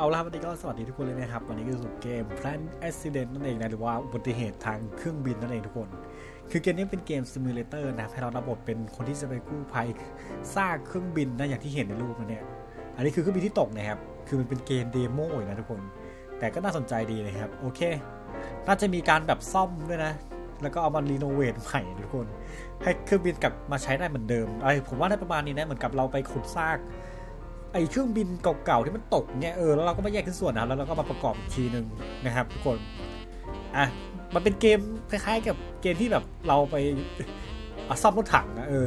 เอาละครับวันนี้ก็สวัสดีทุกคนเลยนะครับ วันนี้ก็สู่เกม Plan Accident นั่นเองนะหรือว่าอุบัติเหตุทางเครื่องบินนั่นเองทุกคน คือเกมนี้เป็นเกมซิมูเลเตอร์นะให้เรารับบทเป็นคนที่จะไปกู้ภัยซากเครื่องบินนะอย่างที่เห็นในรูปนะเนี่ยอันนี้คือเครื่องบินที่ตกนะครับ คือมันเป็นเกมเดโมอยู่นะทุกคน แต่ก็น่าสนใจดีเลยครับ โอเค น่าจะมีการแบบซ่อมด้วยนะ แล้วก็เอามารีโนเวทใหม่ทุกคน ให้เครื่องบินกลับมาใช้ได้เหมือนเดิมไอ้ผมว่าได้ประมาณนี้นะเหมือนกับเราไปขุดซาก ไอเครื่องบินเก่าๆที่มันตกเนี่ยเออแล้วเราก็มาแยกขึ้นส่วนนะแล้วเราก็มาประกอบอีกทีหนึ่งนะครับทุกคนอะมันเป็นเกมคล้ายๆกับเกมที่แบบเราไปอะซ่อมรถถังนะเออ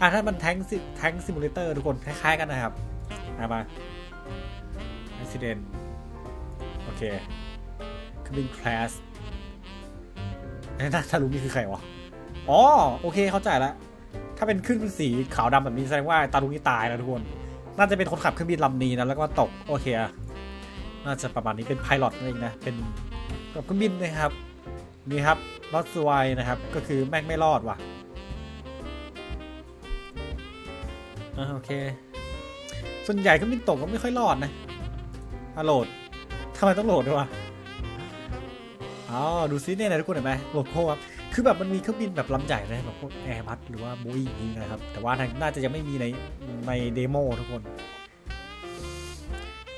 อะถ้ามันแทงซิแทงซิมูเลเตอร์ทุกคนคล้ายๆกันนะครับอะมา accident โอเคเครื่องบิน crash เอ้น่าจะรู้นี่คือใครวะอ๋อโอเคเข้าใจแล้วถ้าเป็นขึ้นเป็นสีขาวดำแบบนี้แสดงว่าตาลุงนี่ตายแล้วทุกคน น่าจะเป็นคนขับเครื่องบินลำนี้นะแล้วก็ตกโอเคอะน่าจะประมาณนี้เป็นไพลอตนั่นเองนะเป็นขับเครื่องบินนะครับนี่ครับรอดสวายนะครับ ก็คือแม่งไม่รอดว่ะอ่าโอเค ส่วนใหญ่เครื่องบินตกก็ไม่ค่อยรอดนะอะโหลดทำไมต้องโหลดด้วยวะอ๋อดูซิเนี่ยนะทุกคนเห็นไหมโหลดโค้ครับ คือแบบมันมีเครื่องบินแบบลำใหญ่นะแบบพวกแอร์บัสหรือว่าโบอิงนี่นะครับ แต่ว่าทางน่าจะยังไม่มีในในเดโมทุกคน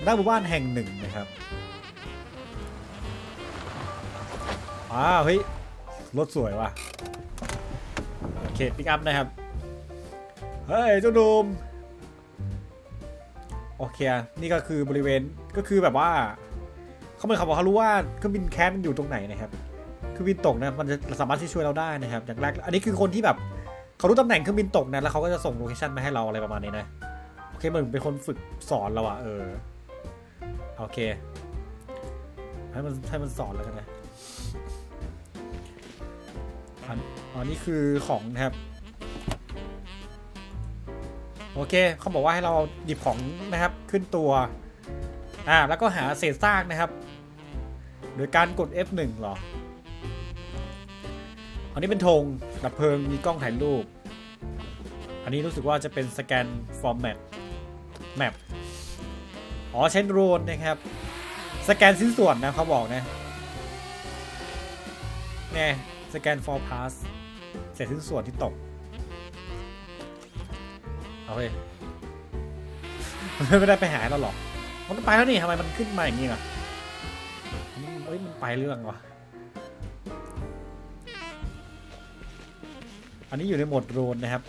หน้าหมู่บ้านแห่งหนึ่งนะครับอ้าวเฮ้ยรถสวยว่ะโอเคปิกอัพนะครับเฮ้ยเจ้าหนุ่มโอเค นี่ก็คือบริเวณก็คือแบบว่าเขาเหมือนเขาบอกเขารู้ว่าเครื่องบินแคสมันอยู่ตรงไหนนะครับ เครื่องบินตกนะมันจะสามารถที่ช่วยเราได้นะครับอย่างแรกอันนี้คือคนที่แบบเขารู้ตำแหน่งเครื่องบินตกนะแล้วเขาก็จะส่งโลเคชั่นมาให้เราอะไรประมาณนี้นะโอเคเหมือนเป็นคนฝึกสอนเราอะเออโอเคให้มันให้มันสอนแล้วกันนะอันอันนี้คือของนะครับโอเคเขาบอกว่าให้เราหยิบของนะครับขึ้นตัวอ่าแล้วก็หาเศษซากนะครับ โดยการกด F1 เหรอ อันนี้เป็นธงดับเพลิงมีกล้องถ่ายรูป อันนี้รู้สึกว่าจะเป็นสแกนฟอร์แมตแมปอ๋อเช่นโรนนะครับ สแกนสิ้นส่วนนะเขาบอกนะแน่สแกน for pass เสร็จสิ้นส่วนที่ตกเอาไปไม่ได้ไปหาเราหรอก มันไปแล้วนี่ทำไมมันขึ้นมาอย่างนี้ล่ะเฮ้ยมันไปเรื่องวะ อันนี้อยู่ในโหมดโรนนะครับ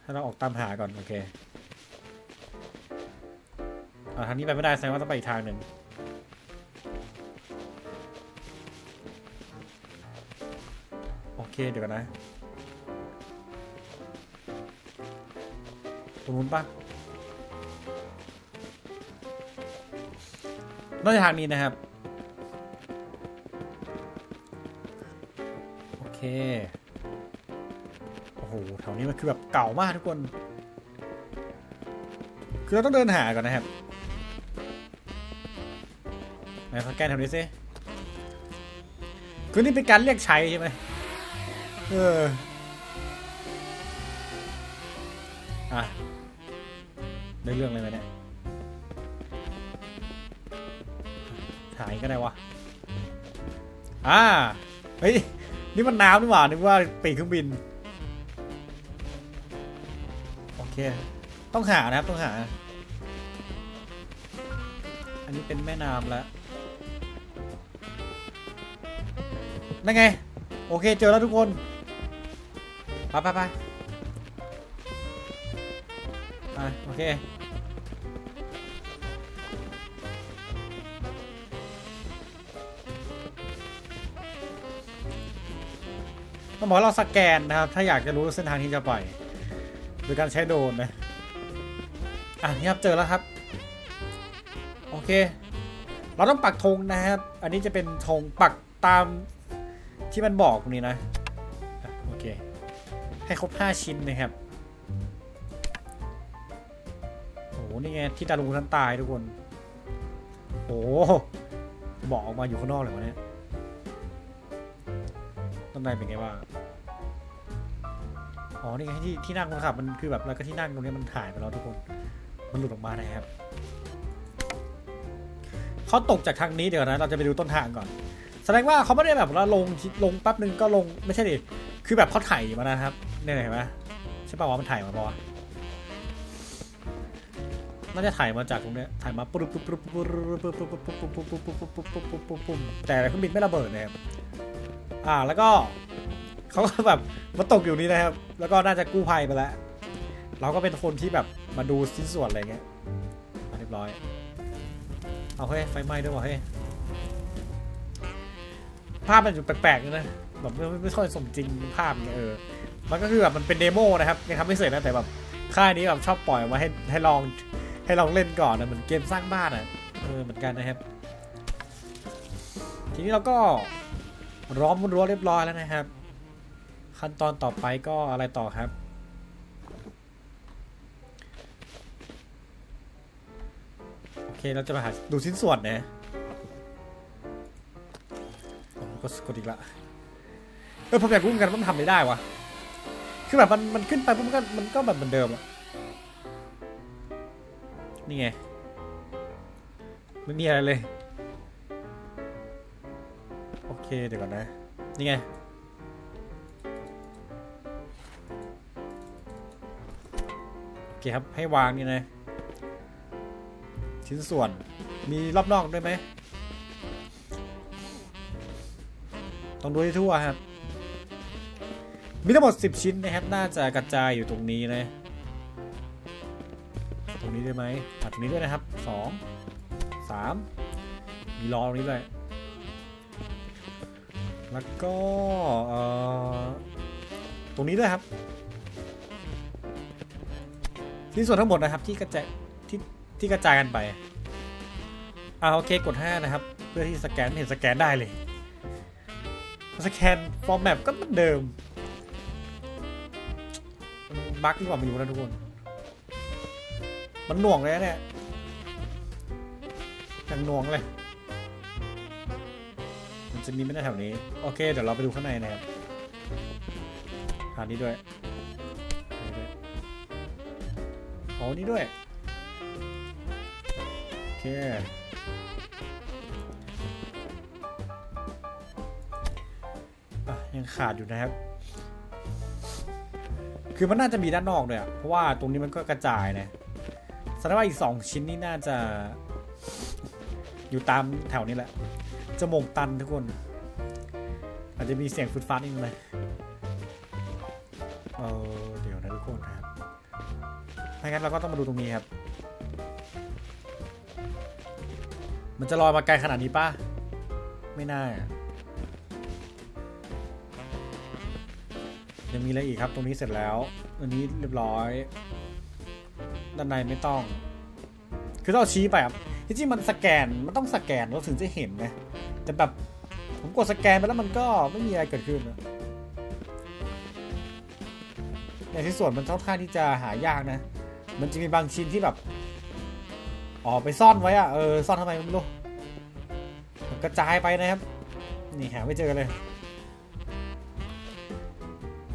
ให้เราออกตามหาก่อน โอเคอ่าทางนี้ไปไม่ได้แสดงว่าต้องไปอีกทางหนึ่งโอเคเดี๋ยวกันนะตรงนู้นปะน่าจะทางนี้นะครับ เคโอ้โหแถวนี้มันคือแบบเก่ามากทุกคน คือเราต้องเดินหาก่อนนะครับไหนสแกนแถวนี้สิคือนี่เป็นการเรียกใช้ใช่ไหมเอออะได้เรื่องเลยไหมเนี่ยถ่ายก็ได้วะอ่าเฮ้ย นี่มันน้ำนี่หว่านึกว่าปีกเครื่องบิน โอเค ต้องหานะครับต้องหา อันนี้เป็นแม่น้ำแล้วนั่นไง โอเคเจอแล้วทุกคนไปไปไปไปโอเค ต้องบอกเราสแกนนะครับ ถ้าอยากจะรู้เส้นทางที่จะไปโดยการใช้โดรนนะ อะนี่ครับเจอแล้วครับ โอเค เราต้องปักธงนะครับ อันนี้จะเป็นธงปักตามที่มันบอกตรงนี้นะโอเค ให้ครบ 5 ชิ้นนะครับโอ้โหนี่ไงที่ตาลุงท่านตายทุกคนโอ้บอกออกมาอยู่ข้างนอกเลยวะเนี่ยด้านในเป็นไงบ้าง อ๋อ นี่ไงที่ที่นั่งคนขับมันคือแบบแล้วก็ที่นั่งตรงนี้มันถ่ายไปแล้วทุกคน มันหลุดออกมานะครับ เขาตกจากทางนี้เดี๋ยวนะ เราจะไปดูต้นทางก่อน แสดงว่าเขาไม่ได้แบบว่าลงลงแป๊บนึงก็ลงไม่ใช่ดิ คือแบบเขาถ่ายมานะครับเนี่ยเห็นไหมใช่ป่าวว่ามันถ่ายมาปะน่าจะถ่ายมาจากตรงเนี้ยถ่ายมาปุ๊บปุ๊บปุ๊บปุ๊บปุ๊บปุ๊บปุ๊บปุ๊บปุ๊บปุ๊บปุ๊บปุ๊บปุ๊บปุ๊บปุ๊บปุ๊บแต่เครื่องบินไม่ระเบิดนะครับอ่าแล้วก็ เขาก็แบบมาตกอยู่นี่นะครับ แล้วก็น่าจะกู้ภัยไปแล้ว เราก็เป็นคนที่แบบมาดูชิ้นส่วนอะไรเงี้ยเรียบร้อย เอาเฮ้ยไฟไหม้ด้วยวะเฮ้ยภาพมันอยู่แปลกๆเลยนะแบบไม่ไม่ไม่ค่อยสมจริงภาพเนี่ยเออ มันก็คือแบบมันเป็นเดโมนะครับยังทำไม่เสร็จนะแต่แบบค่ายนี้แบบชอบปล่อยมาให้ให้ลองให้ลองเล่นก่อนนะเหมือนเกมสร้างบ้านอะเออเหมือนกันนะครับ ทีนี้เราก็ร้อมรั้วเรียบร้อยแล้วนะครับ ขั้นตอนต่อไปก็อะไรต่อครับ โอเคเราจะมาหาดูชิ้นส่วนนะโอ้ก็กดอีกละเออผมอยากรู้เหมือนกันว่ามันทำไม่ได้วะคือแบบมันมันขึ้นไปปุ๊บมันก็มันก็แบบเหมือนเดิมอะนี่ไงไม่มีอะไรเลย โอเคเดี๋ยวก่อนนะ นี่ไง เคครับ ให้วางนี่นะ ชิ้นส่วน มีรอบนอกด้วยไหม ต้องดูให้ทั่วครับ มีทั้งหมด 10 ชิ้นนะครับ น่าจะกระจายอยู่ตรงนี้นะ ตรงนี้ได้ไหมอะตรงนี้ด้วยนะครับ 2 3 มีล้อตรงนี้ด้วย แล้วก็เอ่อตรงนี้ด้วยครับ ชิ้นส่วนทั้งหมดนะครับที่กระจายที่ที่กระจายกันไปอ่าโอเคกด 5 นะครับ เพื่อที่สแกนเห็นสแกนได้เลย สแกนฟอร์แมปก็เหมือนเดิมบั๊กดีกว่าไม่รู้นะทุกคน มันหน่วงเลยเนี่ยยังหน่วงเลย มันจะมีไม่ได้แถวนี้ โอเค เดี๋ยวเราไปดูข้างในนะครับหานี้ด้วย โอ้นี่ด้วย โอเค ยังขาดอยู่นะครับ คือมันน่าจะมีด้านนอกด้วยอะเพราะว่าตรงนี้มันก็กระจายนะแสดงว่าอีกสองชิ้นนี่น่าจะ อยู่ตามแถวนี้แหละ จมูกตันทุกคน อาจจะมีเสียงฟุดฟ้านิดนึงเลยเออเดี๋ยวนะทุกคนครับ ถ้างั้นเราก็ต้องมาดูตรงนี้ครับ มันจะลอยมาไกลขนาดนี้ป่ะ ไม่น่ายังมีอะไรอีกครับ ตรงนี้เสร็จแล้ว อันนี้เรียบร้อย ด้านในไม่ต้อง คือต้องชี้ไปครับที่จริงมันสแกน มันต้องสแกนเราถึงจะเห็นนะ แต่แบบผมกดสแกนไปแล้วมันก็ไม่มีอะไรเกิดขึ้นนะในที่ส่วนมันค่อนข้างที่จะหายากนะ มันจะมีบางชิ้นที่แบบอ๋อไปซ่อนไว้อะเออซ่อนทำไมไม่รู้กระจายไปนะครับ นี่หาไม่เจอเลย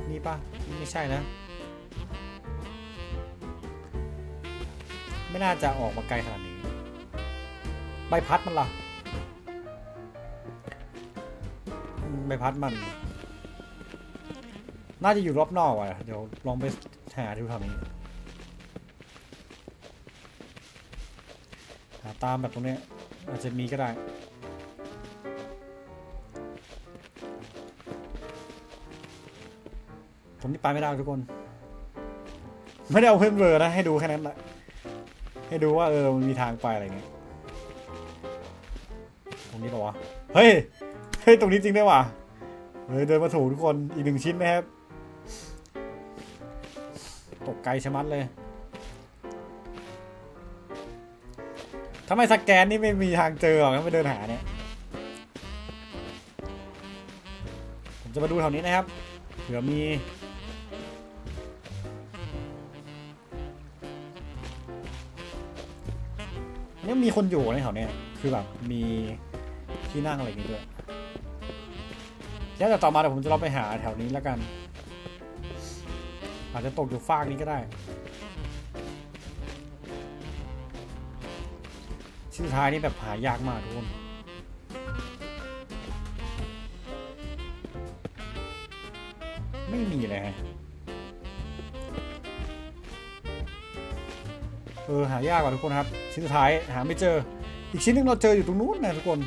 นี่ปะไม่ใช่นะ ไม่น่าจะออกมาไกลขนาดนี้ ใบพัดมันล่ะอืมใบพัดมัน น่าจะอยู่รอบนอกว่ะ เดี๋ยวลองไปหาดูทำนี้หา ตามแบบตรงเนี้ยอาจจะมีก็ได้ผมนี่ไปไม่ได้ทุกคน ไม่ได้เอาเพื่อนเบอร์นะให้ดูแค่นั้นแหละให้ดูว่าเออมันมีทางไปอะไรเงี้ยตรงนี้ปะวะเฮ้ยเฮ้ยตรงนี้จริงได้วยว่ะเฮ้ยเดินมาถูกทุกคนอีกหนึ่งชิ้นนะครับตกไกลชะมัดเลย ทำไมสแกนนี่ไม่มีทางเจอหรอกถ้าไปเดินหาเนี่ย ผมจะมาดูแถวนี้นะครับ เผื่อมีเนี่ยมีคนอยู่ในแถวเนี้ยคือแบบมีที่นั่งอะไรอย่างงี้ด้วยเดี๋ยวแต่ต่อมาเดี๋ยวผมจะลองไปหาแถวนี้แล้วกัน อาจจะตกอยู่ฟากนี้ก็ได้ ชื่อท้ายนี่แบบหายากมากทุกคนไม่มีเลยฮะเออหายากกว่าทุกคนครับ ชิ้นสุดท้ายหาไม่เจอ อีกชิ้นหนึงเราเจออยู่ตรงนู้นนะทุกคน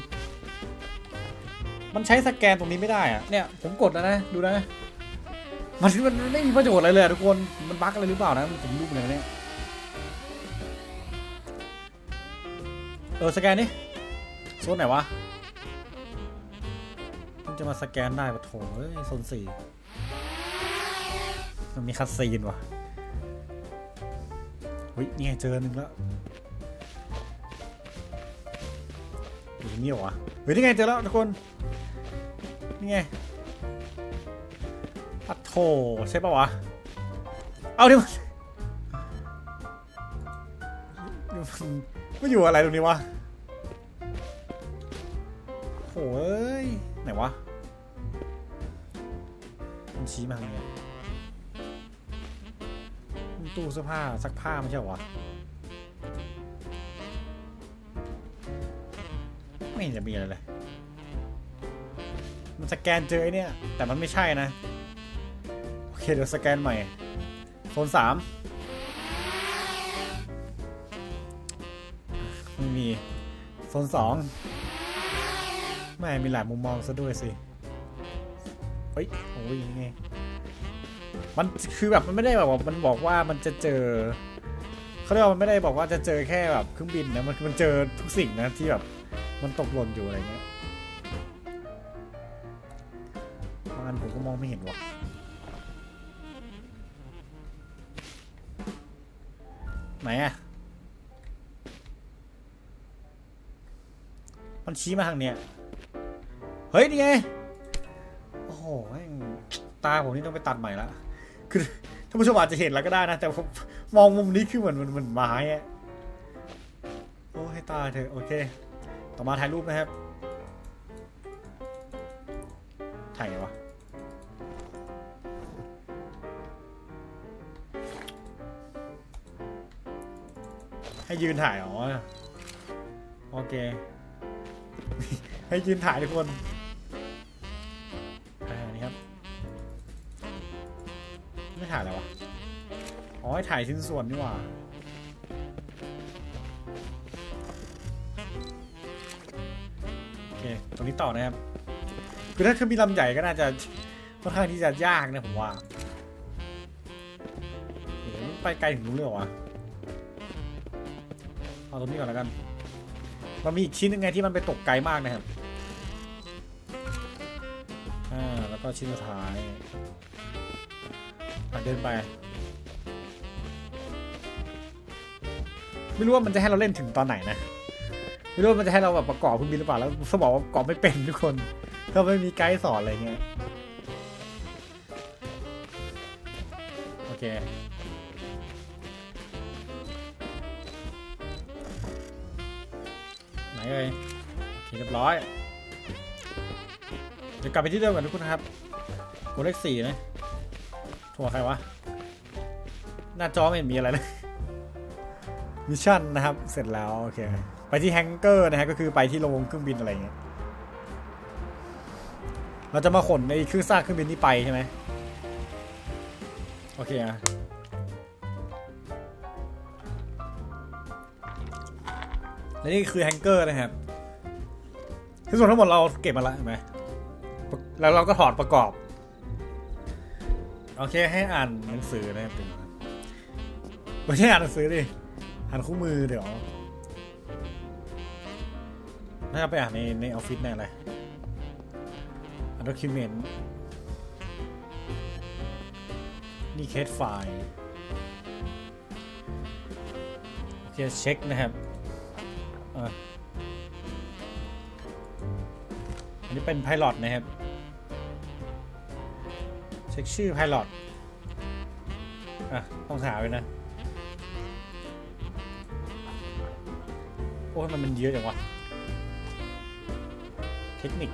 มันใช้สแกนตรงนี้ไม่ได้อะเนี่ยผมกดแล้วนะดูนะมันมันไม่มีประโยชน์อะไรเลยทุกคนมันบั๊กอะไรหรือเปล่านะผมรู้เหมือนกันนะเนี่ย เออสแกนนี่โซนไหนวะมันจะมาสแกนได้ปะโถเอ้ยโซนสี่มันมีคัดซีนว่ะเฮ้ยนี่ไงเจอหนึ่งแล้วอยู่นี่เหรอวะเฮ้ยนี่ไงเจอแล้วทุกคน นี่ไงปัดโถใช่ปะวะ เอาดิมัน มันไม่อยู่อะไรตรงนี้วะโอ้ยไหนวะ มันชี้มาทางเนี้ยมันตู้เสื้อผ้าซักผ้าไม่ใช่หรอวะ ไม่เห็นจะมีอะไรเลย มันสแกนเจอไอ้เนี่ย แต่มันไม่ใช่นะ โอเค เดี๋ยวสแกนใหม่โซนสาม โซนสองไม่มีหลายมุมมองซะด้วยสิเฮ้ยโอ้ยยังไงมันคือแบบมันไม่ได้แบบว่ามันบอกว่ามันจะเจอเขาเรียกว่ามันไม่ได้บอกว่าจะเจอแค่แบบเครื่องบินนะมันมันเจอทุกสิ่งนะที่แบบมันตกหล่นอยู่อะไรเงี้ยบางอันผมก็มองไม่เห็นว่ะไหนอะ มันชี้มาทางเนี้ย เฮ้ย นี่ไง โอ้โห ตาผมนี่ต้องไปตัดใหม่ละ คือท่านผู้ชมอาจจะเห็นแล้วก็ได้นะ แต่ผมมองมุมนี้คือเหมือนเหมือนเหมือนไม้อะโอ้ให้ตาเถอะ โอเค ต่อมาถ่ายรูปนะครับ ถ่ายไงวะให้ยืนถ่ายอ๋อ โอเค ให้ยืนถ่ายทุกคนอ่านี่ครับ ไม่ถ่ายแล้ววะ อ๋อให้ถ่ายชิ้นส่วนนี่หว่าโอเค ตรงนี้ต่อนะครับ คือถ้าเครื่องบินลำใหญ่ก็น่าจะค่อนข้างที่จะยากนะผมว่าไปไกลถึงนู้นเลยเหรอวะ เอาตรงนี้ก่อนแล้วกัน มันมีอีกชิ้นหนึงไงที่มันไปตกไกลมากนะครับ อ่า แล้วก็ชิ้นสุดท้ายเดินไป ไม่รู้ว่ามันจะให้เราเล่นถึงตอนไหนนะ ไม่รู้ว่ามันจะให้เราแบบประกอบเครื่องบินหรือเปล่า แล้วสมองว่าประกอบไม่เป็นทุกคนก็ไม่มีไกด์สอนอะไรเงี้ย โอเค นเอ่ยโอเคเรียบร้อย เดี๋ยวกลับไปที่เดิมกันทุกคนนะครับกดเลขสี่นะโทรหาใครวะ หน้าจอไม่เห็นมีอะไรเลยมิชชั่นนะครับ เสร็จแล้ว โอเค ไปที่แฮงเกอร์นะฮะ ก็คือไปที่โรงเครื่องบินอะไรเงี้ย เราจะมาขนในเครื่องซากเครื่องบินนี้ไปใช่ไหมโอเคอะ นี่คือแฮงเกอร์นะครับที่ส่วนทั้งหมดเราเก็บมาแล้วเห็นไหมแล้วเราก็ถอดประกอบ โอเคให้อ่านหนังสือนะครับเป็นไม่ใช่อ่านหนังสือดิอ่านคู่มือเดี๋ยวน่าจะไปอ่านในในออฟฟิศแน่เลยอ่านด็อกิเมนต์นี่เคสไฟล์ โอเค เช็คนะครับ อันนี้เป็นไพลอตนะครับ เช็คชื่อไพลอตอะ ต้องหาไว้นะ โอ้ยมันมันเยอะจังวะ เทคนิค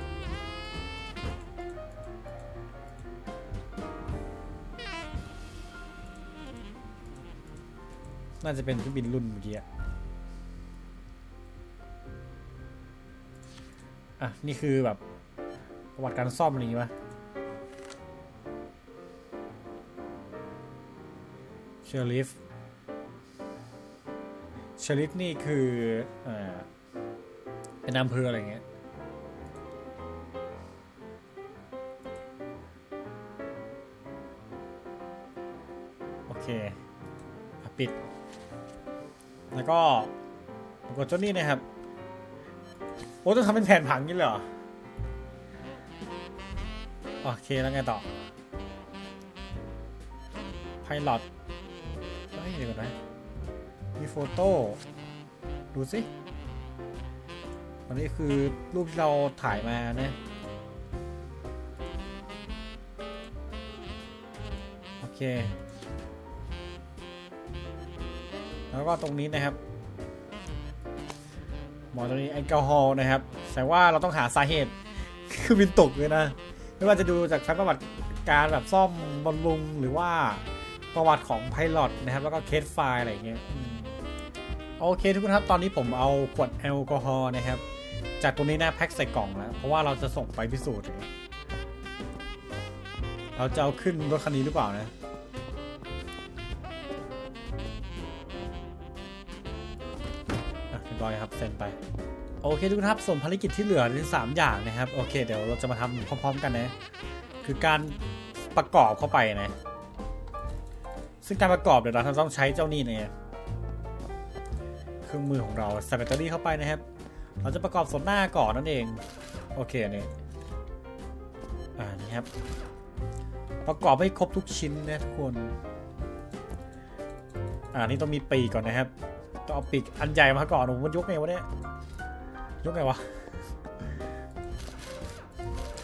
น่าจะเป็นเครื่องบินรุ่นเมื่อกี้ อะ นี่คือแบบประวัติการซ่อมอะไรอย่างงี้ปะเชอริฟเชอริฟนี่คือเอ่อเป็นอำเภออะไรเงี้ยโอเคปิด แล้วก็กดเจ้านี่นะครับ อ้ต้องทำเป็นแผ่นผังนี่เหรอ โอเคแล้วไงต่อไพลอตเฮ้ยเดี๋ยวก่อนนะ มีโฟโต้ ดูสิอันนี้คือรูปที่เราถ่ายมานะ โอเค แล้วก็ตรงนี้นะครับ มอตรงนี้แอลกอฮอล์นะครับแสดงว่าเราต้องหาสาเหตุคือบินตกเลยนะ ไม่ว่าจะดูจากแฟ้มประวัติการแบบซ่อมบำรุงหรือว่าประวัติของไพลอตนะครับ แล้วก็เคสไฟล์อะไรอย่างเงี้ยโอเคทุกคนครับตอนนี้ผมเอาขวดแอลกอฮอล์นะครับ จากตรงนี้นะแพ็คใส่กล่องแล้ว เพราะว่าเราจะส่งไปพิสูจน์ เราจะเอาขึ้นรถคันนี้หรือเปล่านะ ร้อยครับเซ็นไปโอเคทุกท่านครับส่วนภารกิจที่เหลือที่สามอย่างนะครับโอเค เดี๋ยวเราจะมาทำพร้อม ๆ กันนะคือการประกอบเข้าไปนะซึ่งการประกอบเดี๋ยวเราต้องใช้เจ้านี่เนี่ยเครื่องมือของเราใส่แบตเตอรี่เข้าไปนะครับ เราจะประกอบส่วนหน้าก่อนนั่นเองโอเคนี่อ่านี่ครับประกอบให้ครบทุกชิ้นนะทุกคน อ่านี่ต้องมีปีกก่อนนะครับ ต้องเอาปีกอันใหญ่มาก่อนผมมันยกไงวะเนี่ยยกไงวะ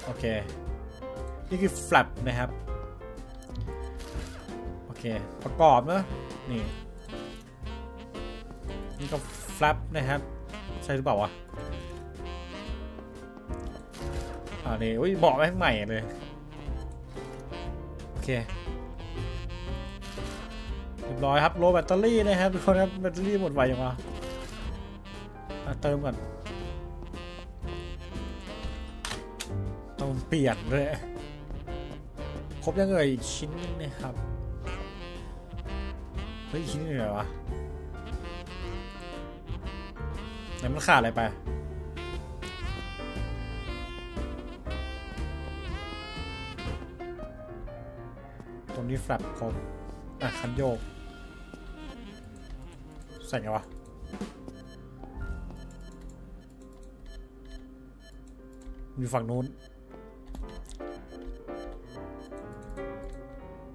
โอเค นี่คือ flap นะครับ โอเค ประกอบเนอะนี่ นี่ก็ flap นะครับ ใช่หรือเปล่าวะอ่านี่อุ้ยเบอกไว้ข้างใหม่เลย โอเค ร้อยครับโลแบตเตอรี่นะครับทุกคนครับแบตเตอรี่หมดไวยังวะเติมก่อนต้องเปลี่ยนเลยครบยังเอ่ยอีกชิ้นนึงนะครับเฮ้ยชิ้นนึงเหรอวะไหนมันขาดอะไรไปตรงนี้แฟลปครบอะคันโยก ใส่ไงวะอยู่ฝั่งนู้น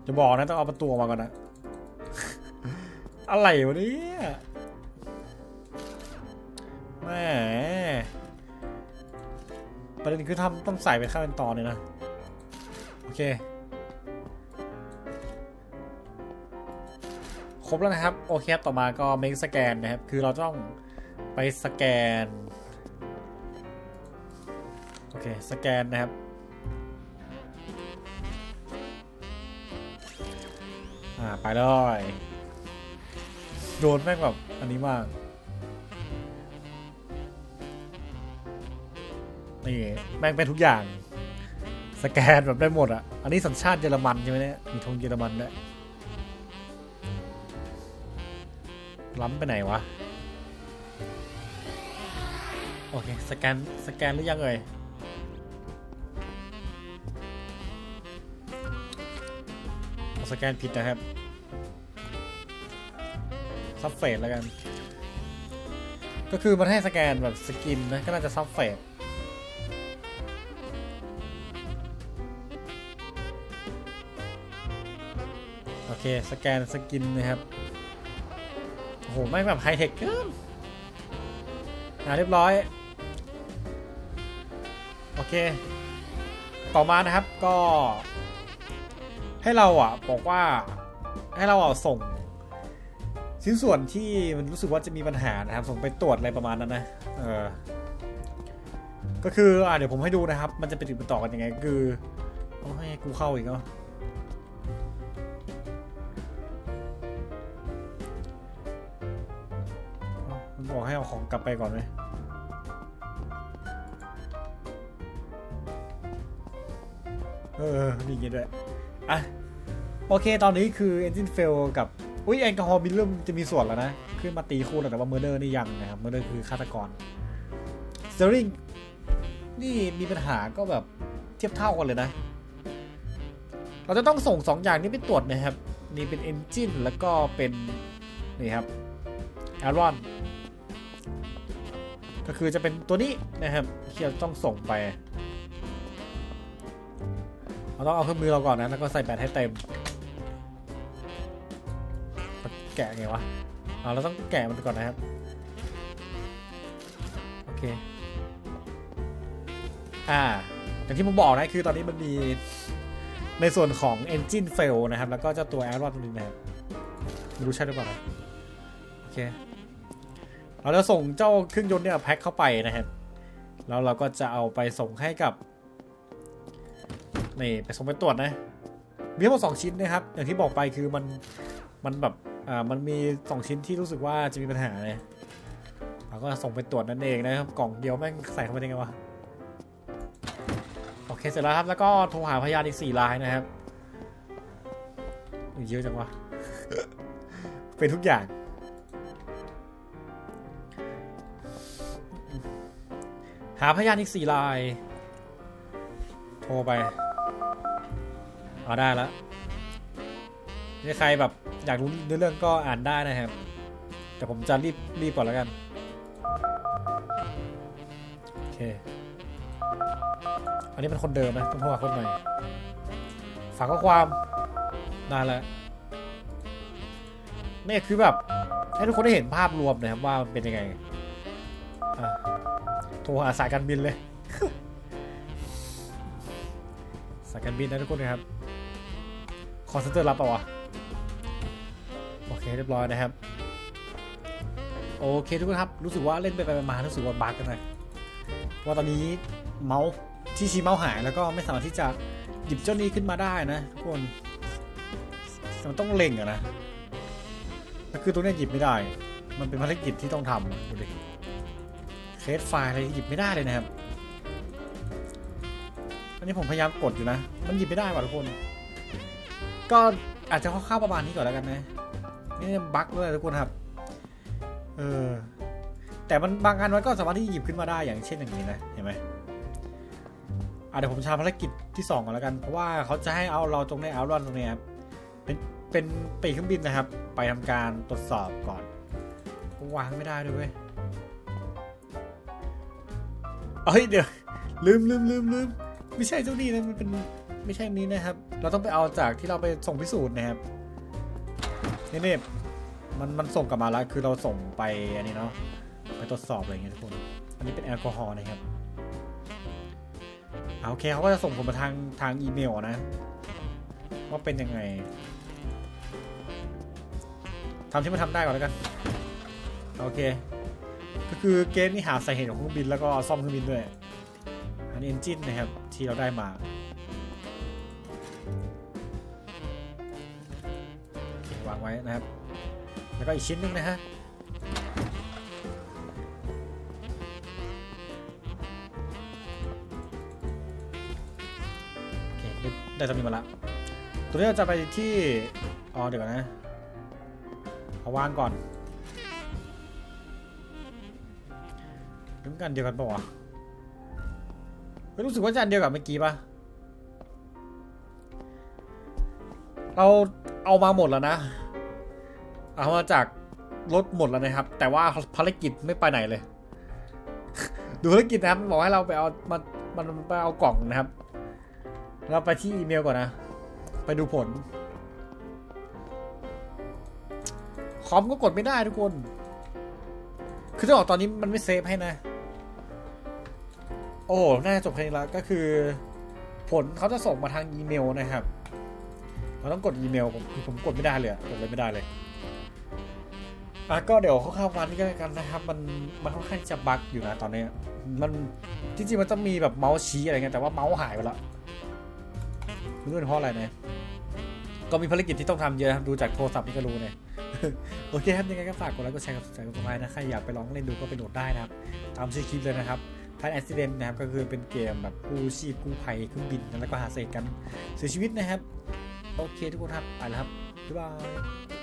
จะบอกนะต้องเอาประตูมาก่อนนะ อะไรวะเนี่ยแหมประเด็นคือทำต้องใส่เป็นขั้นเป็นตอนเลยนะ โอเค ครบแล้วนะครับ โอเคครับต่อมาก็ make scan นะครับ คือเราต้องไปสแกน โอเค สแกนนะครับ อ่า ไปเลยโดนแม่งแบบอันนี้มาก นี่ แม่งเป็นทุกอย่าง สแกนแบบได้หมดอะอันนี้สัญชาติเยอรมันใช่ไหมเนี่ย มีธงเยอรมันด้วย ล้ำไปไหนวะ โอเค สแกน สแกนหรือยังเอ่ยสแกนผิดนะครับซับเฟดแล้วกัน ก็คือมันให้สแกนแบบสกินนะ ก็น่าจะซับเฟดโอเค สแกนสกินนะครับ หไม่แบบไฮเทคเกินอ่าเรียบร้อย โอเค ต่อมานะครับก็ ให้เราอะบอกว่าให้เราอะส่ง ชิ้นส่วนที่มันรู้สึกว่าจะมีปัญหานะครับ ส่งไปตรวจอะไรประมาณนั้นนะเออก็คืออ่าเดี๋ยวผมให้ดูนะครับ มันจะไปถึงไปต่อกันยังไง คือเอาให้กูเข้าอีกเนาะ บอกให้เอาของกลับไปก่อนไหมเออมีอย่างงี้ด้วย อะ โอเค ตอนนี้คือ Engine Fail กับ อุ้ยแอลกอฮอล์มีเริ่มจะมีส่วนแล้วนะ ขึ้นมาตีคู่แล้วแต่ว่า Murder นี่ยังนะครับ Murder คือฆาตกร Steering นี่มีปัญหาก็แบบเทียบเท่ากันเลยนะ เราจะต้องส่ง 2 อย่างนี้ไปตรวจนะครับ นี่เป็น Engine แล้วก็เป็น นี่ครับ a r o n ก็คือจะเป็นตัวนี้นะครับที่เราต้องส่งไปเราต้องเอาเครื่องมือเราก่อนนะแล้วก็ใส่แบตให้เต็ม แกะไงวะเอาเราต้องแกะมันก่อนนะครับโอเคอ่าอย่างที่ผมบอกนะคือตอนนี้มันมีในส่วนของ engine fail นะครับ แล้วก็เจ้าตัว a r o n ตัวนี้นะครับไม่รู้ใช่หรือเปล่าโอเค เราจะส่งเจ้าเครื่องยนต์เนี่ยแพ็คเข้าไปนะครับแล้วเราก็จะเอาไปส่งให้กับนี่ไปส่งไปตรวจนะมีทั้งหมดสองชิ้นนะครับ อย่างที่บอกไปคือมันมันแบบอ่ามันมีสองชิ้นที่รู้สึกว่าจะมีปัญหาเลยเราก็ส่งไปตรวจนั่นเองนะครับ กล่องเดียวแม่งใส่เข้าไปได้ไงวะโอเคเสร็จแล้วครับ แล้วก็โทรหาพยานอีกสี่รายนะครับเยอะจังวะเป็นทุกอย่าง หาพยานอีกสี่ราย โทรไป เอาได้แล้วใครแบบอยากรู้เรื่องก็อ่านได้นะครับ แต่ผมจะรีบรีบก่อนแล้วกัน โอเค อันนี้เป็นคนเดิมนะต้องโทรหาคนใหม่ ฝากข้อความได้แล้วนี่คือแบบให้ทุกคนได้เห็นภาพรวมนะครับว่ามันเป็นยังไงอะ ทรหาสายการบินเลย สายการบินนะทุกคนนะครับคอร์เซนเตอร์รับเปล่าวะโอเคเรียบร้อยนะครับ โอเคทุกคนครับ รู้สึกว่าเล่นไปไปมารู้สึกว่าบั๊กกันหน่อยเพราะว่าตอนนี้เมาส์ที่ชี้เมาส์หายแล้วก็ไม่สามารถที่จะหยิบเจ้านี้ขึ้นมาได้นะทุกคนมันต้องเล็งอะนะแล้วคือตัวนี้หยิบไม่ได้ มันเป็นภารกิจที่ต้องทำดูดิ เคสไฟล์อะไรหยิบไม่ได้เลยนะครับ อันนี้ผมพยายามกดอยู่นะ มันหยิบไม่ได้ว่ะทุกคน ก็อาจจะคร่าวๆประมาณนี้ก่อนแล้วกันนะ นี่บั๊กด้วยทุกคนครับ เออ แต่มันบางอันมันก็สามารถที่หยิบขึ้นมาได้อย่างเช่นอย่างนี้นะเห็นไหมอะเดี๋ยวผมชาภารกิจที่2ก่อนแล้วกัน เพราะว่าเขาจะให้เอาเราตรงในเอารอนตรงนี้ครับ เป็นเป็นปีกเครื่องบินนะครับ ไปทำการตรวจสอบก่อนวางไม่ได้ด้วยเว้ย เอ้ยเดี๋ยวลืมลืมลืมลืมไม่ใช่เจ้านี่นะมันเป็นไม่ใช่นี้นะครับ เราต้องไปเอาจากที่เราไปส่งพิสูจน์นะครับนี่นี่มันมันส่งกลับมาแล้วคือเราส่งไปอันนี้เนาะไปตรวจสอบอะไรเงี้ยทุกคนอันนี้เป็นแอลกอฮอล์นะครับอ่าโอเคเขาก็จะส่งผมมาทางทางอีเมลนะ ว่าเป็นยังไงทำที่มันทำได้ก่อนแล้วกัน โอเค ก็คือเกมนี้หาสาเหตุของเครื่องบินแล้วก็ซ่อมเครื่องบินด้วย อันนี้เอนจินนะครับที่เราได้มาวางไว้นะครับ แล้วก็อีกชิ้นหนึงนะฮะโอเคได้ได้ตรงนี้มาละ ตัวนี้เราจะไปที่ อ๋อ เดี๋ยวก่อนนะ เอาวางก่อน กันเดียวกันปะวะไม่รู้สึกว่าจะอันเดียวกับเมื่อกี้ปะเราเอามาหมดแล้วนะ เอามาจากรถหมดแล้วนะครับ แต่ว่าภารกิจไม่ไปไหนเลย ดูภารกิจนะครับบอกให้เราไปเอามันมันไปเอากล่องนะครับ เราไปที่อีเมลก่อนนะ ไปดูผล คอมก็กดไม่ได้ทุกคน คือจะบอกตอนนี้มันไม่เซฟให้นะ โอ้น่าจบแค่นี้แล้วก็คือ ผลเขาจะส่งมาทางอีเมลนะครับ เราต้องกดอีเมลผมคือผมกดไม่ได้เลยกดเลยไม่ได้เลยอะก็เดี๋ยวเข้าวๆวันนี้ก็แล้วกันนะครับ มันมันค่อนข้างจะบั๊กอยู่นะตอนนี้ มันจริงๆมันจะมีแบบเมาส์ชี้อะไรเงี้ยแต่ว่าเมาส์หายไปล้วไม่รู้เป็นเพราะอะไรนะก็มีภารกิจที่ต้องทำเยอะครับดูจากโทรศัพท์นี่ก็รู้เนี่ยโอเคครับยังไงก็ฝากกดไลค์กดแชร์กด subscribe กดติดตามนะใครอยากไปลองเล่นดูก็ไปโหลดได้นะครับ ตามชื่อคลิปเลยนะครับ พันแอคซิเดนต์นะครับก็คือเป็นเกมแบบกู้ชีพกู้ภัยเครื่องบินแล้วก็หาเศษกันเสียชีวิตนะครับ โอเคทุกคนครับไปแล้วครับบ๊ายบาย